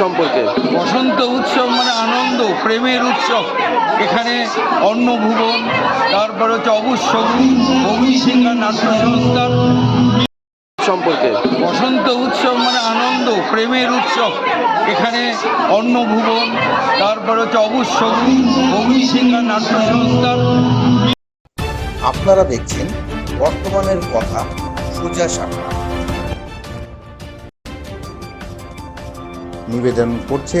সম্পর্কে? বসন্ত উৎসব মানে আনন্দ প্রেমের উৎসব। এখানে অন্নভুবন তারপর হচ্ছে অবশ্যগুন অগ্নিসিংহা নাট্য সংস্থা সম্পর্কে? বসন্ত উৎসব মানে আনন্দ প্রেমের উৎসব। এখানে অন্নভুবন তারপর হচ্ছে অবশ্যগুন অগ্নিসিংহা নাট্য সংস্থা আপনারা দেখছেন বর্তমানের কথা সোজা সাপটা নিবেদন করছে।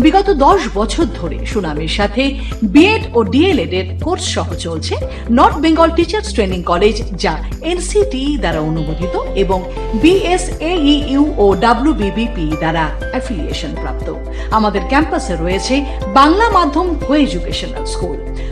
বিগত দশ বছর ধরে সুনামের সাথে বিএড ও ডিএলএড এর কোর্স সহ চলছে north Bengal teachers training college যা এনসিটি দ্বারা অনুমোদিত এবং বিএসএইউ ও ডাব্লিউবিবিপি দ্বারা অ্যাফিলিয়েশন প্রাপ্ত। আমাদের ক্যাম্পাসে রয়েছে বাংলা মাধ্যম co educational school